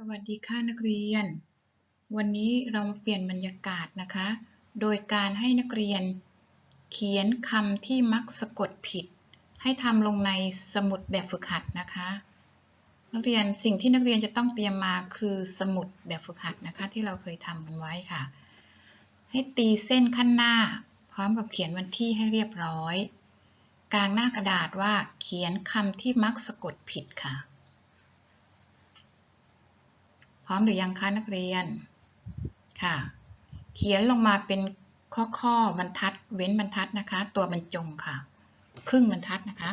สวัสดีค่ะนักเรียน วันนี้เรามาเปลี่ยนบรรยากาศนะคะ โดยการให้นักเรียน เขียนคำที่มักสะกดผิด ให้ทำลงในสมุดแบบฝึกหัดนะคะ นักเรียนสิ่งที่นักเรียนจะต้องเตรียมมาคือสมุดแบบฝึกหัดนะคะ ที่เราเคยทำกันไว้ค่ะ ให้ตีเส้นขั้นหน้า พร้อมกับเขียนวันที่ให้เรียบร้อย กลางหน้ากระดาษว่าเขียนคำที่มักสะกดผิดค่ะ พร้อมหรือยังคะนักเรียน ค่ะ เขียนลงมาเป็นข้อข้อบรรทัด เว้นบรรทัดนะคะ ตัวบรรจงค่ะ ครึ่งบรรทัดนะคะ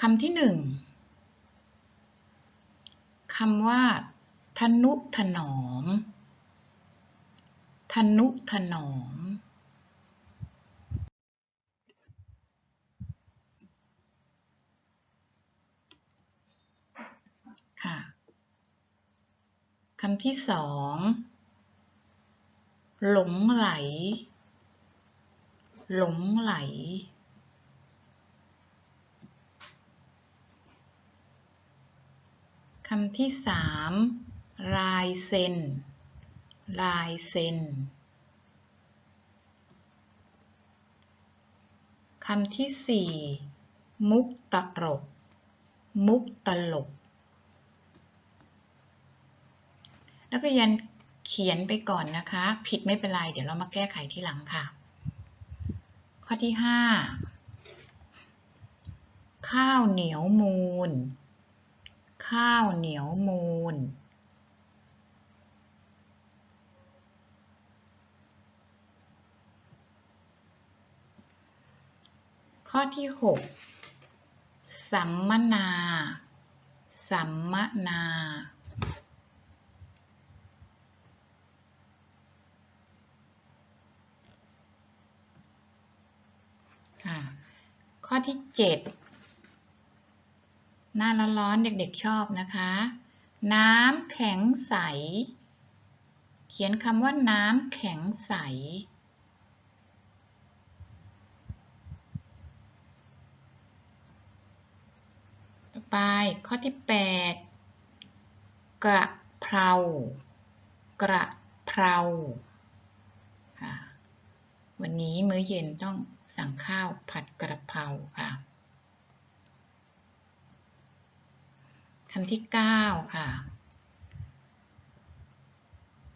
คำที่หนึ่งคำว่า ทนุถนอม ทนุถนอม คำที่สองหลงไหล หลงไหล คำที่สามลายเซ็น ลายเซ็น คำที่สี่มุกตลก มุกตลก นักเรียนเขียนไปก่อนนะคะ ผิดไม่เป็นไร เดี๋ยวเรามาแก้ไขที่หลังค่ะ ข้อที่ 5 ข้าวเหนียวมูล ข้าวเหนียวมูล ข้อที่ 6 สัมมนา สัมมนา ข้อที่ 7 หน้าร้อนๆเด็กๆชอบนะคะ น้ำแข็งใส เขียนคำว่าน้ำแข็งใส ต่อไปข้อที่ 8 กระเพรากระเพราวันนี้มื้อเย็นต้อง สั่งข้าวผัดกระเพราค่ะคำที่ 9 ค่ะ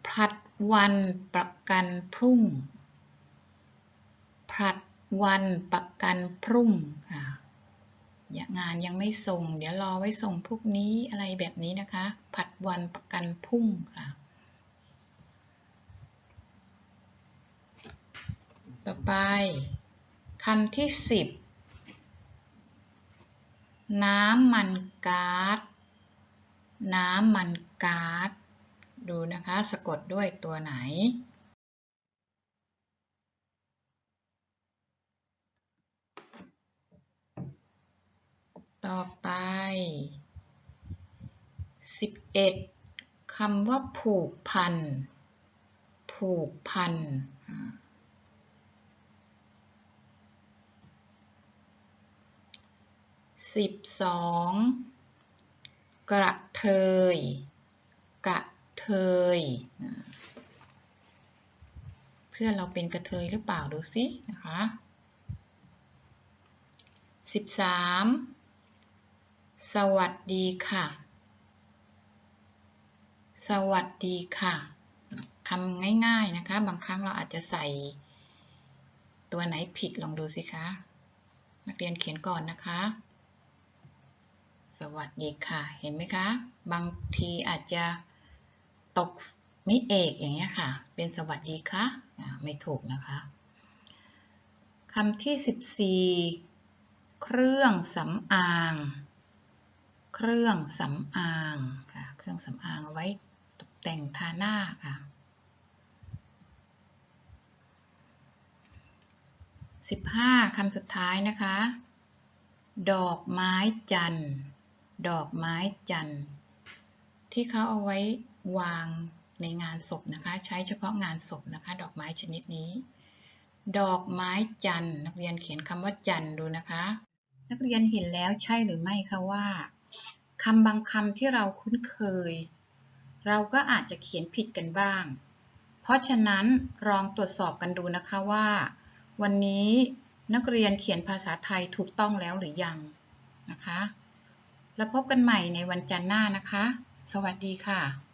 ผัดวันประกันพรุ่ง ผัดวันประกันพรุ่งค่ะงานยังไม่ส่ง เดี๋ยวรอไว้ส่งพวกนี้อะไรแบบนี้นะคะ ผัดวันประกันพรุ่งค่ะ ต่อไป คำที่สิบน้ำมันก๊าซน้ำมันก๊าซดูนะคะ สะกดด้วยตัวไหน ต่อไป 11คำว่าผูกพัน ผูกพัน สิบสองกระเทย กระเทย เพื่อนเราเป็นกระเทยหรือเปล่าดูสินะคะสิบสามสวัสดีค่ะ สวัสดีค่ะทำง่ายๆนะคะ บางครั้งเราอาจจะใส่ตัวไหนผิดลองดูสิคะ นักเรียนเขียนก่อนนะคะ สวัสดีค่ะ เห็นไหมคะ บางทีอาจจะตกมิเอกอย่างเงี้ยค่ะ เป็นสวัสดีค่ะ ไม่ถูกนะคะคำที่ 14 เครื่องสำอาง เครื่องสำอางค่ะ เครื่องสำอางเอาไว้ตกแต่งทาหน้าค่ะ 15คำสุดท้ายนะคะ ดอกไม้จันทร์ ดอกไม้จันทร์ ที่เขาเอาไว้วางในงานศพนะคะ ใช้เฉพาะงานศพนะคะ ดอกไม้ชนิดนี้ ดอกไม้จันทร์ นักเรียนเขียนคำว่าจันทร์ดูนะคะ นักเรียนเห็นแล้วใช่หรือไม่คะว่าคำบางคำที่เราคุ้นเคย เราก็อาจจะเขียนผิดกันบ้าง เพราะฉะนั้นลองตรวจสอบกันดูนะคะว่า วันนี้นักเรียนเขียนภาษาไทยถูกต้องแล้วหรือยังนะคะ แล้วพบกันใหม่ในวันจันทร์หน้านะคะ สวัสดีค่ะ